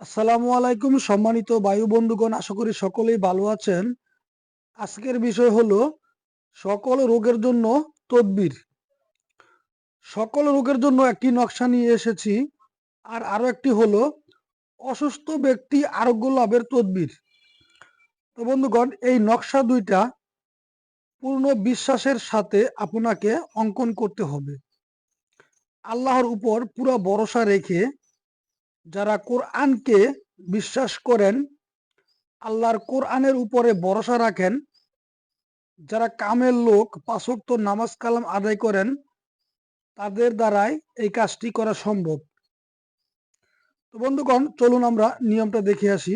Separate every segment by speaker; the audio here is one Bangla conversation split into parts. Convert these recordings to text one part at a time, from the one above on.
Speaker 1: আসসালামু আলাইকুম, সম্মানিত বায়ু বন্ধুগণ, আশা করি সকলেই ভালো আছেন। আজকের বিষয় হলো, সকল রোগের জন্য তদবির। সকল রোগের জন্য একটি নকশা নিয়ে এসেছি, আর আরও একটি হলো, অসুস্থ ব্যক্তি আরোগ্য লাভের তদবির। তো বন্ধুগণ, এই নকশা দুইটা পূর্ণ বিশ্বাসের সাথে আপনাকে অঙ্কন করতে হবে। আল্লাহর উপর পুরো ভরসা রেখে যারা কোরআনকে বিশ্বাস করেন, আল্লাহর কোরআনের উপরে ভরসা রাখেন, যারা কামের লোক পাঁচক্ত নামাজ কালাম আদায় করেন, তাদের দ্বারাই এই কাজটি করা সম্ভব। তো বন্ধুগণ, চলুন আমরা নিয়মটা দেখে আসি।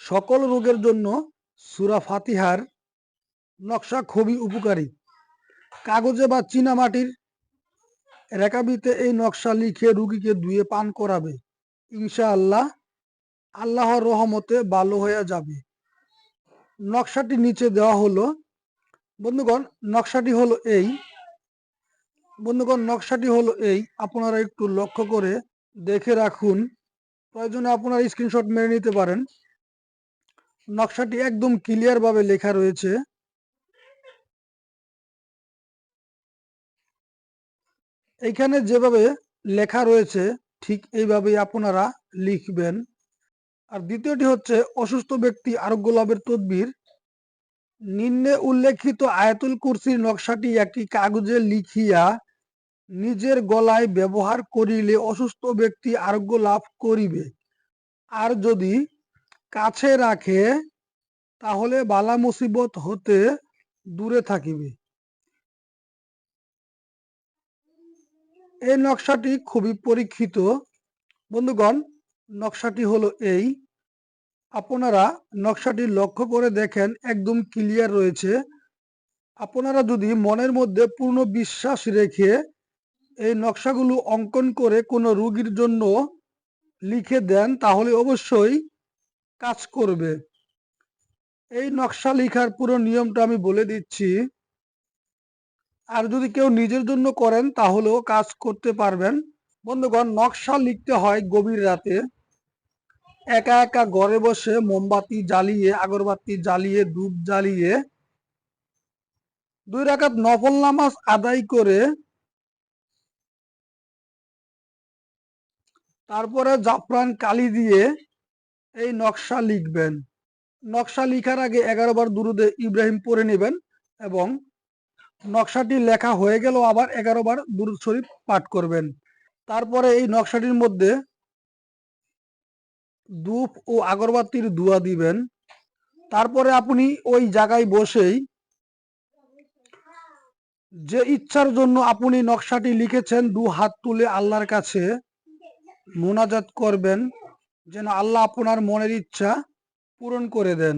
Speaker 1: সকল রোগের জন্য সুরা ফাতিহার নকশা খুবই উপকারী। কাগজে বা চীনামাটির রেকাবিতে এই নকশা লিখে রুগীকে ধুয়ে পান করাবে। ইনশাআল্লাহ আল্লাহর রহমতে ভালো হয়ে যাবে। নকশাটি নিচে দেওয়া হলো। বন্ধুগণ, নকশাটি হলো এই। বন্ধুগণ, নকশাটি হলো এই। আপনারা একটু লক্ষ্য করে দেখে রাখুন। প্রয়োজনে আপনারা স্ক্রিনশট মেরে নিতে পারেন। নকশাটি একদম ক্লিয়ার ভাবে লেখা রয়েছে। এইখানে যেভাবে লেখা রয়েছে, ঠিক এইভাবেই আপনারা লিখবেন। আর দ্বিতীয়টি হচ্ছে, অসুস্থ ব্যক্তি আরোগ্য লাভের তদবির। নিম্নে উল্লেখিত আয়াতুল কুরসির নকশাটি একটি কাগজে লিখিয়া নিজের গলায় ব্যবহার করিলে অসুস্থ ব্যক্তি আরোগ্য লাভ করিবে। আর যদি কাছে রাখে, তাহলে বালা মুসিবত হতে দূরে থাকিবে। এই নকশাটি খুবই পরীক্ষিত। বন্ধুগণ, নকশাটি হলো এই। আপনারা নকশাটি লক্ষ্য করে দেখেন, একদম ক্লিয়ার রয়েছে। আপনারা যদি মনের মধ্যে পূর্ণ বিশ্বাস রেখে এই নকশাগুলো অঙ্কন করে কোনো রুগীর জন্য লিখে দেন, তাহলে অবশ্যই কাজ করবে। এই নকশা লিখার পুরো নিয়মটা আমি বলে দিচ্ছি। আর যদি কেউ নিজের জন্য করেন, তাহলেও কাজ করতে পারবেন। বন্ধুগণ, নকশা লিখতে হয় গভীর রাতে। একা একা ঘরে বসে মোমবাতি জ্বালিয়ে, আগরবাতি জ্বালিয়ে, ধূপ জ্বালিয়ে দুই রাকাত নফল নামাজ আদায় করে তারপরে জাফরান কালি দিয়ে এই নকশা লিখবেন। নকশা লিখার আগে এগারো বার দুরুদে ইব্রাহিম পড়ে নেবেন এবং নকশাটি লেখা হয়ে গেল আবার এগারো বার দুরুদ শরীফ পাঠ করবেন। তারপরে এই নকশাটির মধ্যে ধূপ ও আগরবাতির ধোয়া দিবেন। তারপরে আপনি ওই জায়গায় বসেই যে ইচ্ছার জন্য আপনি নকশাটি লিখেছেন, দু হাত তুলে আল্লাহর কাছে মোনাজাত করবেন, যেন আল্লাহ আপনার মনের ইচ্ছা পূরণ করে দেন।